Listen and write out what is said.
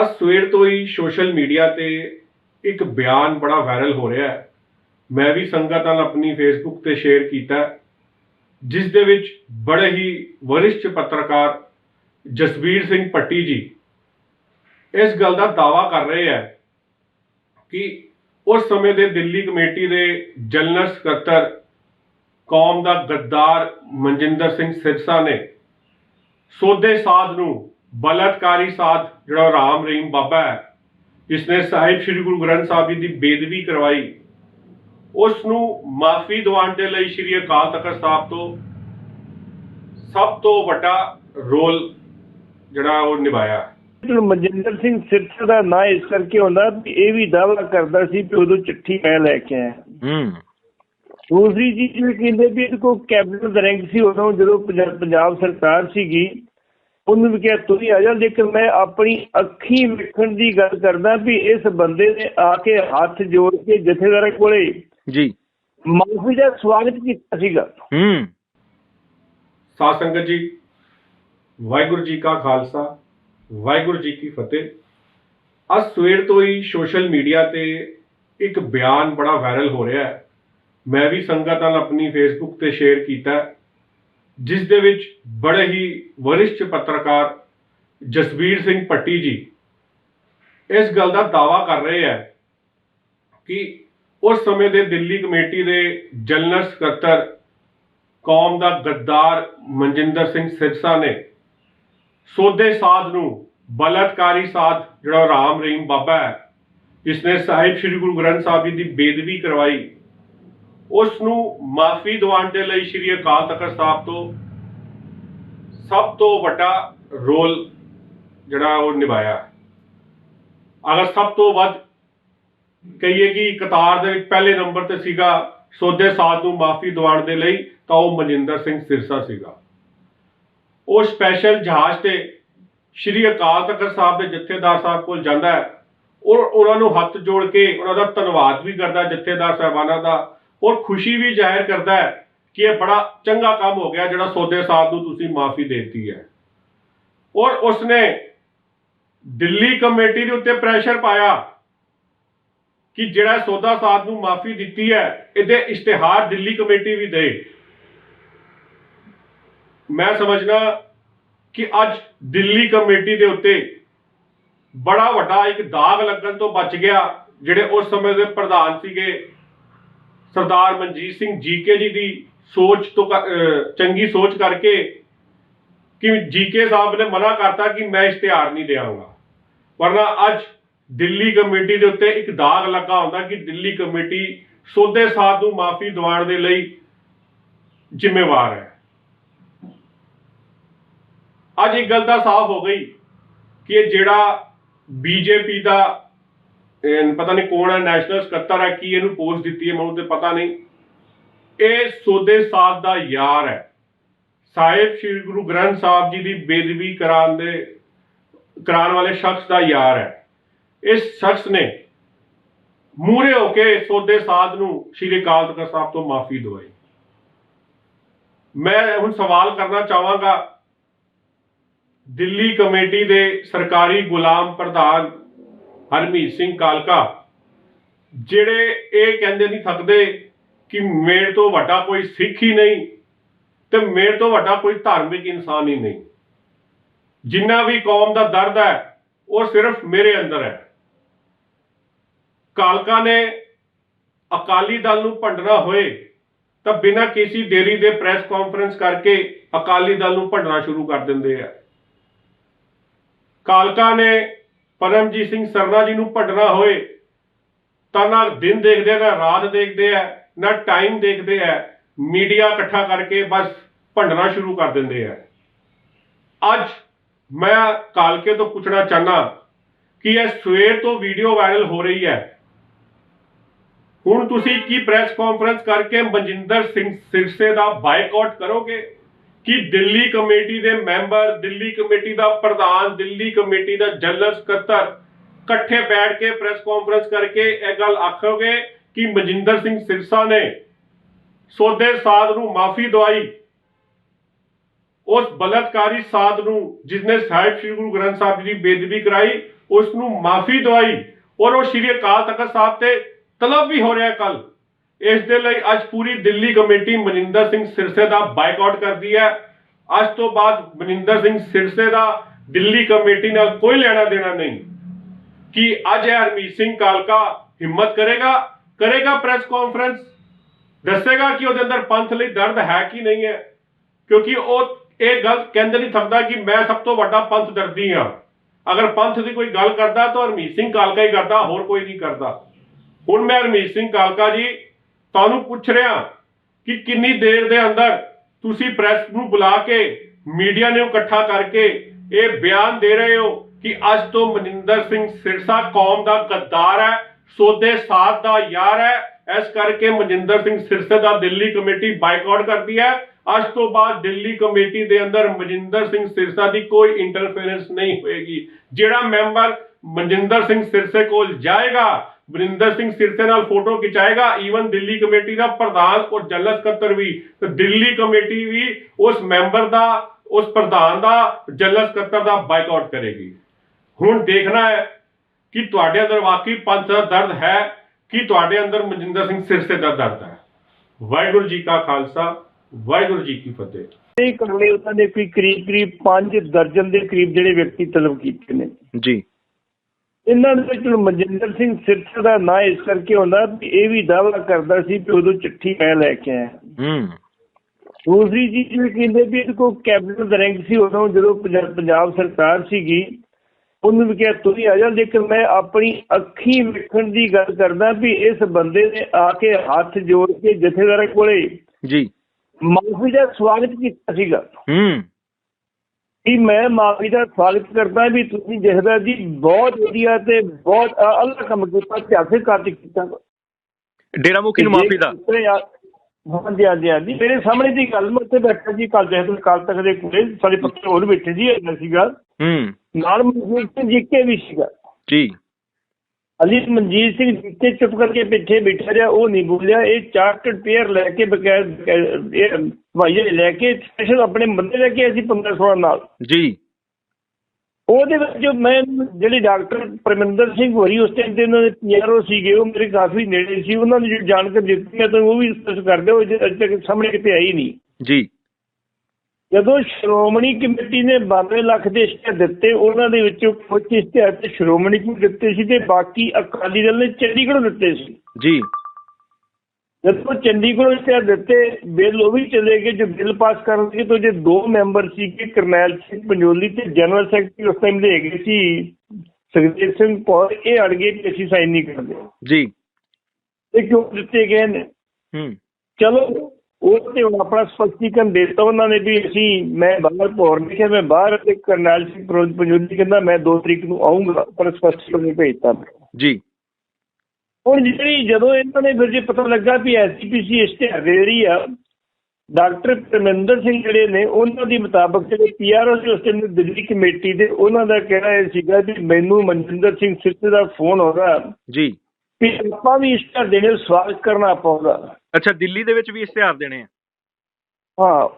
ਅੱਜ ਸਵੇਰ ਤੋਂ ਹੀ ਸੋਸ਼ਲ ਮੀਡੀਆ ਤੇ ਇੱਕ ਬਿਆਨ ਬੜਾ ਵਾਇਰਲ ਹੋ ਰਿਹਾ ਹੈ। ਮੈਂ ਵੀ ਸੰਗਤ ਨਾਲ ਆਪਣੀ ਫੇਸਬੁੱਕ ਤੇ ਸ਼ੇਅਰ ਕੀਤਾ ਜਿਸ ਦੇ ਵਿੱਚ ਬੜੇ ਹੀ ਵਰਿਸ਼ਟ ਪੱਤਰਕਾਰ ਜਸਵੀਰ ਸਿੰਘ ਪੱਟੀ ਜੀ ਇਸ ਗੱਲ ਦਾ ਦਾਵਾ ਕਰ ਰਹੇ ਹੈ ਕਿ ਉਸ ਸਮੇਂ ਦੇ ਦਿੱਲੀ ਕਮੇਟੀ ਦੇ ਜਨਰਲ ਸਕੱਤਰ ਕੌਮ ਦਾ ਗੱਦਾਰ ਮਨਜਿੰਦਰ ਸਿੰਘ ਸਿਰਸਾ ਨੇ ਸੋਦੇ ਸਾਧ ਨੂੰ ਬਲਤਕਾਰੀ ਸਾਧ ਜਿਹੜਾ ਰਾਮ ਰਹੀਮ ਬਾਬਾ ਹੈ ਜਿਸਨੇ ਸਾਹਿਬ ਸ੍ਰੀ ਗੁਰੂ ਗ੍ਰੰਥ ਸਾਹਿਬ ਜੀ ਦੀ ਬੇਦਬੀ ਕਰਵਾਈ। ਉਸ ਨੂੰ ਮਾਫੀ ਦਿਵਾਉਣ ਦੇ ਲਈ ਸ੍ਰੀ ਅਕਾਲ ਤਖਤ ਸਾਹਿਬ ਤੋਂ ਸਭ ਤੋਂ ਵੱਡਾ ਰੋਲ ਜਿਹੜਾ ਉਹ ਨਿਭਾਇਆ। ਮਨਜਿੰਦਰ ਸਿੰਘ ਸਿਰਸਾ ਦਾ ਨਾਂ ਇਸ ਕਰਕੇ ਹੁੰਦਾ ਵੀ ਇਹ ਵੀ ਦਾਅਵਾ ਕਰਦਾ ਸੀ ਕਿ ਉਦੋਂ ਚਿੱਠੀ ਮੈਂ ਲੈ ਕੇ ਆਇਆ। ਹੂੰ। ਦੂਸਰੀ ਚੀਜ਼ ਵੀ ਕਹਿੰਦੇ ਵੀ ਇਹਦੇ ਕੋਲ ਕੈਬਨਿਟ ਰੈਂਕ ਸੀ ਉਦੋਂ ਜਦੋਂ ਪੰਜਾ- ਪੰਜਾਬ ਸਰਕਾਰ ਸੀਗੀ ਉਹਨੂੰ ਵੀ ਕਿਹਾ ਤੁਸੀਂ ਆ ਜਾ ਲੇਕਿਨ ਮੈਂ ਆਪਣੀ ਅੱਖੀਂ ਵੇਖਣ ਦੀ ਗੱਲ ਕਰਦਾ ਵੀ ਇਸ ਬੰਦੇ ਨੇ ਆ ਕੇ ਹੱਥ ਜੋੜ ਕੇ ਜਥੇਦਾਰਾਂ ਕੋਲੇ ਜੀ। ਮਾਫੀ ਦਾ ਸਵਾਗਤ ਕੀਤਾ ਸੀਗਾ। ਹੂੰ। ਸਾਧ ਸੰਗਤ ਜੀ ਵਾਹਿਗੁਰੂ ਜੀ ਕਾ ਖਾਲਸਾ ਵਾਹਿਗੁਰੂ ਜੀ ਕੀ ਫਤਿਹ। ਅੱਜ ਸਵੇਰ ਤੋਂ ਹੀ ਸੋਸ਼ਲ ਮੀਡੀਆ ਤੇ ਇੱਕ ਬਿਆਨ ਬੜਾ ਵਾਇਰਲ ਹੋ ਰਿਹਾ ਹੈ। ਮੈਂ ਵੀ ਸੰਗਤ ਨਾਲ ਆਪਣੀ ਫੇਸਬੁੱਕ ਤੇ ਸ਼ੇਅਰ ਕੀਤਾ ਹੈ, ਜਿਸ ਦੇ ਵਿੱਚ ਬੜੇ ਹੀ ਵਰਿਸ਼ਟ ਪੱਤਰਕਾਰ ਜਸਵੀਰ ਸਿੰਘ ਪੱਟੀ ਜੀ ਇਸ ਗੱਲ ਦਾ ਦਾਵਾ ਕਰ ਰਹੇ ਹੈ ਕਿ ਉਸ ਸਮੇਂ ਦੇ ਦਿੱਲੀ ਕਮੇਟੀ ਦੇ ਜਨਰਲ ਸਕੱਤਰ ਕੌਮ ਦਾ ਗੱਦਾਰ ਮਨਜਿੰਦਰ ਸਿੰਘ ਸਿਰਸਾ ਨੇ ਸੋਦੇ ਸਾਧ ਨੂੰ ਬਲਤਕਾਰੀ ਸਾਧ, ਜਿਹੜਾ ਰਾਮ ਰਹੀਮ ਬਾਬਾ ਹੈ ਜਿਸ ਨੇ ਸਾਹਿਬ ਸ੍ਰੀ ਗੁਰੂ ਗ੍ਰੰਥ ਸਾਹਿਬ ਜੀ ਦੀ ਬੇਦਬੀ ਕਰਵਾਈ ਉਸ ਨੂੰ ਮਾਫੀ ਦਿਵਾਉਣ ਦੇ ਲਈ ਸ੍ਰੀ ਅਕਾਲ ਤਖਤ ਸਾਹਿਬ ਤੋਂ ਸਭ ਤੋਂ ਵੱਡਾ ਰੋਲ ਜਿਹੜਾ ਉਹ ਨਿਭਾਇਆ। ਅਗਰ ਸਭ ਤੋਂ ਵੱਧ ਕਹੀਏ ਕਿ ਕਤਾਰ ਦੇ ਵਿੱਚ ਪਹਿਲੇ ਨੰਬਰ ਤੇ ਸੀਗਾ ਸੋਦੇ ਸਾਧ ਨੂੰ ਮਾਫੀ ਦਿਵਾਉਣ ਦੇ ਲਈ, ਤਾਂ ਉਹ ਮਨਿੰਦਰ ਸਿੰਘ ਸਿਰਸਾ ਸੀਗਾ। ਉਹ ਸਪੈਸ਼ਲ ਜਹਾਜ਼ ਤੇ ਸ਼੍ਰੀ ਅਕਾਲ ਤਖਤ ਸਾਹਿਬ ਦੇ ਜਥੇਦਾਰ ਸਾਹਿਬ ਕੋਲ ਜਾਂਦਾ ਹੈ। ਔਰ ਉਹਨਾਂ ਨੂੰ ਹੱਥ ਜੋੜ ਕੇ ਉਹਨਾਂ ਦਾ ਧੰਨਵਾਦ ਵੀ ਕਰਦਾ ਜਥੇਦਾਰ ਸਾਹਿਬਾਨਾਂ ਦਾ। ਔਰ ਖੁਸ਼ੀ ਵੀ ਜ਼ਾਹਿਰ ਕਰਦਾ ਹੈ ਕਿ ਇਹ ਬੜਾ ਚੰਗਾ ਕੰਮ ਹੋ ਗਿਆ ਜਿਹੜਾ ਸੋਦੇ ਸਾਹਿਬ ਨੂੰ ਤੁਸੀਂ ਮਾਫੀ ਦਿੱਤੀ ਹੈ। ਔਰ ਉਸਨੇ ਦਿੱਲੀ ਕਮੇਟੀ ਦੇ ਉੱਤੇ ਪ੍ਰੈਸ਼ਰ ਪਾਇਆ ਕਿ ਜਿਹੜਾ ਸੋਦਾ ਸਾਹਿਬ ਨੂੰ ਮਾਫੀ ਦਿੱਤੀ ਹੈ, ਇਹਦੇ ਇਸ਼ਤਿਹਾਰ ਦਿੱਲੀ ਕਮੇਟੀ ਵੀ ਦੇ। ਮੈਂ ਸਮਝਣਾ ਕਿ ਅੱਜ ਦਿੱਲੀ ਕਮੇਟੀ ਦੇ ਉੱਤੇ ਬੜਾ ਵੱਡਾ ਇੱਕ ਦਾਗ ਲੱਗਣ ਤੋਂ ਬਚ ਗਿਆ, ਜਿਹੜੇ ਉਸ ਸਮੇਂ ਦੇ ਪ੍ਰਧਾਨ ਸੀਗੇ। ਸਰਦਾਰ ਮਨਜੀਤ ਸਿੰਘ ਜੀਕੇ ਜੀ ਦੀ ਸੋਚ ਤੋਂ ਚੰਗੀ ਸੋਚ ਕਰਕੇ ਕਿ ਜੀਕੇ ਸਾਹਿਬ ਨੇ ਮਨਾ ਕਰਤਾ ਕਿ ਮੈਂ ਇਸ਼ਤਿਹਾਰ ਨਹੀਂ ਦੇਵਾਂਗਾ ਵਰਨਾ ਅੱਜ ਦਿੱਲੀ ਕਮੇਟੀ ਦੇ ਉੱਤੇ ਇੱਕ ਦਾਗ ਲੱਗਾ ਹੁੰਦਾ ਕਿ ਦਿੱਲੀ ਕਮੇਟੀ ਸੋਦੇ ਸਾਧ ਨੂੰ ਮਾਫੀ ਦਿਵਾਉਣ ਦੇ ਲਈ ਜ਼ਿੰਮੇਵਾਰ ਹੈ। ਅੱਜ ਇੱਕ ਗੱਲ ਤਾਂ ਸਾਫ਼ ਹੋ ਗਈ ਕਿ ਇਹ ਜਿਹੜਾ ਬੀਜੇਪੀ ਦਾ ਪਤਾ ਨਹੀਂ ਕੌਣ ਹੈ ਨੈਸ਼ਨਲ ਸਕੱਤਰ ਹੈ, ਕੀ ਇਹਨੂੰ ਪੋਸਟ ਦਿੱਤੀ ਹੈ, ਮੈਨੂੰ ਤੇ ਪਤਾ ਨਹੀਂ। ਇਹ ਸੋਦੇ ਸਾਧ ਦਾ ਯਾਰ ਹੈ। ਸਾਹਿਬ ਸ੍ਰੀ ਗੁਰੂ ਗ੍ਰੰਥ ਸਾਹਿਬ ਜੀ ਦੀ ਬੇਦਬੀ ਕਰਾਉਣ ਦੇ, ਕਰਾਉਣ ਵਾਲੇ ਸ਼ਖਸ ਦਾ ਯਾਰ ਹੈ। ਇਸ ਸ਼ਖਸ ਨੇ ਮੂਰੇ ਹੋ ਕੇ ਸੋਦੇ ਸਾਧ ਨੂੰ ਸ਼੍ਰੀ ਅਕਾਲ ਤਖਤ ਸਾਹਿਬ ਤੋਂ ਮਾਫੀ ਦਵਾਈ। ਮੈਂ ਹੁਣ ਸਵਾਲ ਕਰਨਾ ਚਾਹਾਂਗਾ, ਦਿੱਲੀ ਕਮੇਟੀ ਦੇ ਸਰਕਾਰੀ ਗੁਲਾਮ ਪ੍ਰਧਾਨ ਹਰਮੀਤ ਸਿੰਘ ਕਾਲਕਾ, ਜਿਹੜੇ ਇਹ ਕਹਿੰਦੇ ਨਹੀਂ ਥੱਕਦੇ ਕਿ ਮੇਰੇ ਤੋਂ ਵੱਡਾ ਕੋਈ ਸਿੱਖ ਹੀ ਨਹੀਂ ਤੇ ਮੇਰੇ ਤੋਂ ਵੱਡਾ ਕੋਈ ਧਾਰਮਿਕ ਇਨਸਾਨ ਹੀ ਨਹੀਂ। ਜਿੰਨਾ ਵੀ ਕੌਮ ਦਾ ਦਰਦ ਹੈ, ਉਹ ਸਿਰਫ ਮੇਰੇ ਅੰਦਰ ਹੈ। ਕਾਲਕਾ ਨੇ ਅਕਾਲੀ ਦਲ ਨੂੰ ਭੰਡਣਾ ਹੋਏ ਤਾਂ ਬਿਨਾਂ ਕਿਸੇ ਦੇਰੀ ਦੇ ਪ੍ਰੈਸ ਕਾਨਫਰੰਸ ਕਰਕੇ ਅਕਾਲੀ ਦਲ ਨੂੰ ਭੰਡਣਾ ਸ਼ੁਰੂ ਕਰ ਦਿੰਦੇ ਆ। ਕਾਲਕਾ ਨੇ ਪਰਮਜੀਤ ਸਿੰਘ ਸਰਨਾ ਜੀ ਨੂੰ ਭੰਡਣਾ ਹੋਏ ਤਾਂ ਨਾ ਦਿਨ ਦੇਖਦੇ ਆ, ਨਾ ਰਾਤ ਦੇਖਦੇ ਆ ਨਾ ਟਾਈਮ ਦੇਖਦੇ ਆ ਮੀਡੀਆ ਇਕੱਠਾ ਕਰਕੇ ਬਸ ਭੰਡਣਾ ਸ਼ੁਰੂ ਕਰ ਦਿੰਦੇ ਆ। ਅੱਜ ਮੈਂ ਕਾਲਕੇ ਤੋਂ ਪੁੱਛਣਾ ਚਾਹਨਾ ਕਿ ਇਹ ਸਵੇਰ ਤੋਂ ਵੀਡੀਓ ਵਾਇਰਲ ਹੋ ਰਹੀ ਹੈ। ਹੁਣ ਤੁਸੀਂ ਕੀ ਪ੍ਰੈਸ ਕਾਨਫਰੰਸ ਕਰਕੇ ਮਨਜਿੰਦਰ ਸਿੰਘ ਸਿਰਸੇ ਦਾ ਬਾਈਕਾਟ ਕਰੋਗੇ? ਕਿ ਦਿੱਲੀ ਕਮੇਟੀ ਦੇ ਮੈਂਬਰ, ਦਿੱਲੀ ਕਮੇਟੀ ਦਾ ਪ੍ਰਧਾਨ, ਦਿੱਲੀ ਕਮੇਟੀ ਦਾ ਜਨਰਲ ਸਕੱਤਰ ਇਕੱਠੇ ਬੈਠ ਕੇ ਪ੍ਰੈਸ ਕਾਨਫਰੰਸ ਕਰਕੇ ਇਹ ਗੱਲ ਆਖੋਗੇ ਕਿ ਮਨਜਿੰਦਰ ਸਿੰਘ ਸਿਰਸਾ ਨੇ ਸੋਦੇ ਸਾਧ ਨੂੰ ਮਾਫੀ ਦਵਾਈ। ਉਸ ਬਲਤਕਾਰੀ ਸਾਧ ਨੂੰ ਜਿਸਨੇ ਸਾਹਿਬ ਸ੍ਰੀ ਗੁਰੂ ਗ੍ਰੰਥ ਸਾਹਿਬ ਜੀ ਦੀ ਬੇਦਬੀ ਕਰਾਈ ਉਸ ਨੂੰ ਮਾਫੀ ਦਵਾਈ। ਔਰ ਉਹ ਸ਼੍ਰੀ ਅਕਾਲ ਤਖਤ ਸਾਹਿਬ ਤੇ ਤਲਬ ਵੀ ਹੋ ਰਿਹਾ ਕੱਲ ਇਸ ਦੇ ਲਈ ਅੱਜ ਪੂਰੀ ਦਿੱਲੀ ਕਮੇਟੀ ਮਨਿੰਦਰ ਸਿੰਘ ਸਿਰਸੇ ਦਾ ਬਾਈਕਾਟ ਕਰਦੀ ਹੈ। ਅੱਜ ਤੋਂ ਬਾਅਦ ਮਨਿੰਦਰ ਸਿੰਘ ਸਿਰਸੇ ਦਾ ਦਿੱਲੀ ਕਮੇਟੀ ਨਾਲ ਕੋਈ ਲੈਣਾ ਦੇਣਾ ਨਹੀਂ। ਕਿ ਅੱਜ ਇਹ ਹਰਮੀਤ ਸਿੰਘ ਕਾਲਕਾ ਹਿੰਮਤ ਕਰੇਗਾ? ਕਰੇਗਾ ਪ੍ਰੈਸ ਕਾਨਫਰੰਸ? ਦੱਸੇਗਾ ਕਿ ਉਹਦੇ ਅੰਦਰ ਪੰਥ ਲਈ ਦਰਦ ਹੈ ਕਿ ਨਹੀਂ ਹੈ? ਕਿਉਂਕਿ ਉਹ ਇਹ ਗੱਲ ਕਹਿੰਦੇ ਨਹੀਂ ਥਕਦਾ ਕਿ ਮੈਂ ਸਭ ਤੋਂ ਵੱਡਾ ਪੰਥ ਦਰਦੀ ਹਾਂ। ਅਗਰ ਪੰਥ ਦੀ ਕੋਈ ਗੱਲ ਕਰਦਾ ਤਾਂ ਹਰਮੀਤ ਸਿੰਘ ਕਾਲਕਾ ਹੀ ਕਰਦਾ, ਹੋਰ ਕੋਈ ਨਹੀਂ ਕਰਦਾ। ਹੁਣ ਮੈਂ ਹਰਮੀਤ ਸਿੰਘ ਕਾਲਕਾ ਜੀ ਤੁਹਾਨੂੰ ਪੁੱਛ ਰਿਹਾ ਕਿ ਕਿੰਨੀ ਦੇਰ ਦੇ ਅੰਦਰ ਤੁਸੀਂ ਪ੍ਰੈਸ ਨੂੰ ਬੁਲਾ ਕੇ ਮੀਡੀਆ ਨੂੰ ਇਕੱਠਾ ਕਰਕੇ ਇਹ ਬਿਆਨ ਦੇ ਰਹੇ ਹੋ ਕਿ ਅੱਜ ਤੋਂ ਮਨਿੰਦਰ ਸਿੰਘ ਸਿਰਸਾ ਕੌਮ ਦਾ ਗੱਦਾਰ ਹੈ ਸੋਦੇ ਸਾਥ ਦਾ ਯਾਰ ਹੈ, ਇਸ ਕਰਕੇ ਮਨਿੰਦਰ ਸਿੰਘ ਸਿਰਸੇ ਦਾ ਦਿੱਲੀ ਕਮੇਟੀ ਬਾਈਕਾਟ ਕਰਦੀ ਹੈ। ਅੱਜ ਤੋਂ ਬਾਅਦ ਦਿੱਲੀ ਕਮੇਟੀ ਦੇ ਅੰਦਰ ਮਨਿੰਦਰ ਸਿੰਘ ਸਿਰਸਾ ਦੀ ਕੋਈ ਇੰਟਰਫੇਰੈਂਸ ਨਹੀਂ ਹੋਏਗੀ। ਜਿਹੜਾ ਮੈਂਬਰ ਮਨਿੰਦਰ ਸਿੰਘ ਸਿਰਸੇ ਕੋਲ ਜਾਏਗਾ ਵਰਿੰਦਰ ਸਿੰਘ ਸਿਰਸੇ ਨਾਲ ਫੋਟੋ ਖਿਚਾਏਗਾ। ਈਵਨ ਦਿੱਲੀ ਕਮੇਟੀ ਦਾ ਪ੍ਰਧਾਨ ਔਰ ਜਨਰਲ ਸਕੱਤਰ ਵੀ। ਤੇ ਦਿੱਲੀ ਕਮੇਟੀ ਵੀ ਉਸ ਮੈਂਬਰ ਦਾ ਉਸ ਪ੍ਰਧਾਨ ਦਾ ਜਨਰਲ ਸਕੱਤਰ ਦਾ ਬਾਈਕਾਟ ਕਰੇਗੀ। ਹੁਣ ਦੇਖਣਾ ਹੈ ਕਿ ਤੁਹਾਡੇ ਅੰਦਰ ਵਾਕਈ ਪੰਥ ਦਾ ਦਰਦ ਹੈ ਕਿ ਤੁਹਾਡੇ ਅੰਦਰ ਮਨਜਿੰਦਰ ਸਿੰਘ ਸਿਰਸੇ ਦਾ ਦਰਦ ਹੈ। ਵਾਹਿਗੁਰੂ ਜੀ ਕਾ ਖਾਲਸਾ ਵਾਹਿਗੁਰੂ ਜੀ ਕੀ ਫਤਿਹ। ਇਹ ਕਰਨੇ ਉਹਨਾਂ ਨੇ ਕੋਈ ਕਰੀਬ ਕਰੀਬ 5 ਦਰਜਨ ਦੇ ਕਰੀਬ ਜਿਹੜੇ ਵਿਅਕਤੀ ਤਲਬ ਕੀਤੇ ਨੇ। ਜੀ। ਇਹਨਾਂ ਦੇ ਵਿੱਚ ਮਨਜਿੰਦਰ ਸਿੰਘ ਸਿਰਸਾ ਦਾ ਨਾਂ ਇਸ ਕਰਕੇ ਹੁੰਦਾ ਵੀ ਇਹ ਵੀ ਦਾਅਵਾ ਕਰਦਾ ਸੀ ਕਿ ਉਦੋਂ ਚਿੱਠੀ ਮੈਂ ਲੈ ਕੇ ਆਇਆ। ਹੂੰ। ਦੂਸਰੀ ਚੀਜ਼ ਵੀ ਕਹਿੰਦੇ ਵੀ ਇਹਦੇ ਕੋਲ ਕੈਬਨਿਟ ਰੈਂਕ ਸੀ ਉਦੋਂ ਜਦੋਂ ਪੰਜਾ- ਪੰਜਾਬ ਸਰਕਾਰ ਸੀਗੀ ਉਹਨੂੰ ਵੀ ਕਿਹਾ ਤੁਸੀਂ ਆ ਜਾ ਲੇਕਿਨ ਮੈਂ ਆਪਣੀ ਅੱਖੀਂ ਵੇਖਣ ਦੀ ਗੱਲ ਕਰਦਾ ਵੀ ਇਸ ਬੰਦੇ ਨੇ ਆ ਕੇ ਹੱਥ ਜੋੜ ਕੇ ਜਥੇਦਾਰਾਂ ਕੋਲੇ ਜੀ। ਮਾਫੀ ਦਾ ਸਵਾਗਤ ਕੀਤਾ ਸੀਗਾ। ਹੂੰ। ਕਿ ਮੈਂ ਮਾਫੀ ਦਾ ਸਵਾਗਤ ਕਰਦਾ ਵੀ ਤੁਸੀਂ ਜਥੇਦਾਰ ਜੀ ਬਹੁਤ ਵਧੀਆ ਤੇ ਬਹੁਤ ਅੱਲਾ ਕੰਮ ਕੀਤਾ ਇਤਿਹਾਸਿਕ ਕਾਰਜ ਕੀਤਾ। ਡੇਰਾ ਮੁਖੀ ਨੂੰ ਮਾਫੀ ਦਾ। ਹਾਂਜੀ ਹਾਂਜੀ ਹਾਂਜੀ। ਮੇਰੇ ਸਾਹਮਣੇ ਦੀ ਗੱਲ ਮੈਂ ਉੱਥੇ ਬੈਠਾ ਜੀ ਕੱਲ ਜਹਦੁਲ ਕਾਲ ਤੱਕ ਦੇ ਕੋਲੇ ਸਾਡੇ ਪੱਕੇ ਹੋਰ ਬੈਠੇ ਜੀ ਇੰਨਾ ਸੀਗਾ। ਹੂੰ। ਨਾਲ ਮਨਜੀਤ ਸਿੰਘ ਜੀਕੇ ਵੀ ਸੀਗਾ। ਜੀ। ਅਲੀ ਮਨਜੀਤ ਸਿੰਘ ਜੀਕੇ ਚੁੱਪ ਕਰਕੇ ਪਿੱਛੇ ਬੈਠਾ ਰਿਹਾ ਉਹ ਨਹੀਂ ਬੋਲਿਆ। ਇਹ ਚਾਰਟਰਡ ਪੇਅਰ ਲੈ ਕੇ ਬਗੈਰ ਭਾਈਏ ਲੈ ਕੇ ਸਪੈਸ਼ਲ ਆਪਣੇ ਬੰਦੇ ਲੈ ਕੇ ਅਸੀਂ 15 16 ਨਾਲ। ਜੀ। ਉਹਦੇ ਵਿੱਚ ਜੋ ਮੈਂ ਜਿਹੜੇ ਡਾਕਟਰ ਪਰਮਿੰਦਰ ਸਿੰਘ ਹੋਰੀ ਉਸ ਟਾਈਮ ਤੇ ਉਹਨਾਂ ਦੇ ਪੀਆਰਓ ਸੀਗੇ ਉਹ ਮੇਰੇ ਕਾਫੀ ਨੇੜੇ ਸੀ। ਉਹਨਾਂ ਨੇ ਜੋ ਜਾਣਕਾਰੀ ਦਿੱਤੀ ਮੈਂ ਤੁਹਾਨੂੰ ਉਹ ਵੀ ਡਿਸਕਸ ਕਰਦੇ ਹੋ ਅੱਜ ਤੱਕ ਸਾਹਮਣੇ ਕਿਤੇ ਆਈ ਨਹੀਂ। ਜੀ। ਜਦੋਂ ਸ਼੍ਰੋਮਣੀ ਕਮੇਟੀ ਨੇ 92 ਲੱਖ ਦੇ ਇਸ਼ਤਿਹਾਰ ਦਿੱਤੇ ਉਹਨਾਂ ਦੇ ਵਿੱਚੋਂ ਕੁਝ ਇਸ਼ਤਿਹਾਰ ਤੇ ਸ਼੍ਰੋਮਣੀ ਨੂੰ ਦਿੱਤੇ ਸੀ ਤੇ ਬਾਕੀ ਅਕਾਲੀ ਦਲ ਨੇ ਚੰਡੀਗੜ੍ਹ ਦਿੱਤੇ ਸੀ। ਜੀ। ਜਦੋਂ ਚੰਡੀਗੜ੍ਹ ਇਸ਼ਤਿਹਾਰ ਦਿੱਤੇ ਬਿੱਲ ਉਹ ਵੀ ਚਲੇ ਗਏ ਜੋ ਬਿੱਲ ਪਾਸ ਕਰਨ ਸੀ ਤਾਂ ਜੇ ਦੋ ਮੈਂਬਰ ਸੀ ਕਿ ਕਰਨੈਲ ਸਿੰਘ ਪੰਜੋਲੀ ਤੇ ਜਨਰਲ ਸੈਕਟਰੀ ਉਸ ਟਾਈਮ ਦੇ ਹੈਗੇ ਸੀ ਸੁਖਦੇਵ ਸਿੰਘ ਪੌਰ ਇਹ ਅੜ ਗਏ ਕਿ ਅਸੀਂ ਸਾਈਨ ਨਹੀਂ ਕਰਦੇ। ਜੀ। ਇਹ ਕਿਉਂ ਦਿੱਤੇ ਗਏ ਨੇ? ਹੂੰ। ਚਲੋ ਉਹ ਤੇ ਹੁਣ ਆਪਣਾ ਸਪਸ਼ਟੀਕਰਨ ਦਿੱਤਾ ਉਹਨਾਂ ਨੇ ਵੀ ਅਸੀਂ ਮੈਂ ਬਾਹਰ ਨਹੀਂ ਕਿ ਮੈਂ ਬਾਹਰ ਤੇ ਕਰਨੈਲ ਸਿੰਘ ਪ੍ਰੋਜ ਪੰਜੋਲੀ ਕਹਿੰਦਾ ਮੈਂ 2 ਤਰੀਕ ਨੂੰ ਆਉਂਗਾ ਪਰ ਸਪਸ਼ਟੀਕਰਨ ਭੇਜਤਾ। ਜੀ। ਹੁਣ ਜਿਹੜੀ ਜਦੋਂ ਇਹਨਾਂ ਨੇ ਫਿਰ ਜੇ ਪਤਾ ਲੱਗਾ ਵੀ ਐਸਜੀਪੀਸੀ ਇਸ਼ਤਿਹਾਰ ਦੇ ਰਹੀ ਆ ਡਾਕਟਰ ਪਰਮਿੰਦਰ ਸਿੰਘ ਜਿਹੜੇ ਨੇ ਉਹਨਾਂ ਦੀ ਮੁਤਾਬਕ ਜਿਹੜੇ ਪੀਆਰਓ ਸੀ ਉਸ ਟਾਈਮ ਦੀ ਦਿੱਲੀ ਕਮੇਟੀ ਦੇ ਉਹਨਾਂ ਦਾ ਕਹਿਣਾ ਇਹ ਸੀਗਾ ਵੀ ਮੈਨੂੰ ਮਨਜਿੰਦਰ ਸਿੰਘ ਸਿੱਧੂ ਦਾ ਫੋਨ ਆਉਂਦਾ ਜੀ। ਵੀ ਆਪਾਂ ਵੀ ਇਸ਼ਤਿਹਾਰ ਦੇਣੇ ਨੂੰ ਸਵਾਗਤ ਕਰਨਾ ਪਊਗਾ ਅੱਛਾ ਦਿੱਲੀ ਦੇ ਵਿੱਚ ਵੀ ਇਸ਼ਤਿਹਾਰ ਦੇਣੇ ਆ? ਹਾਂ।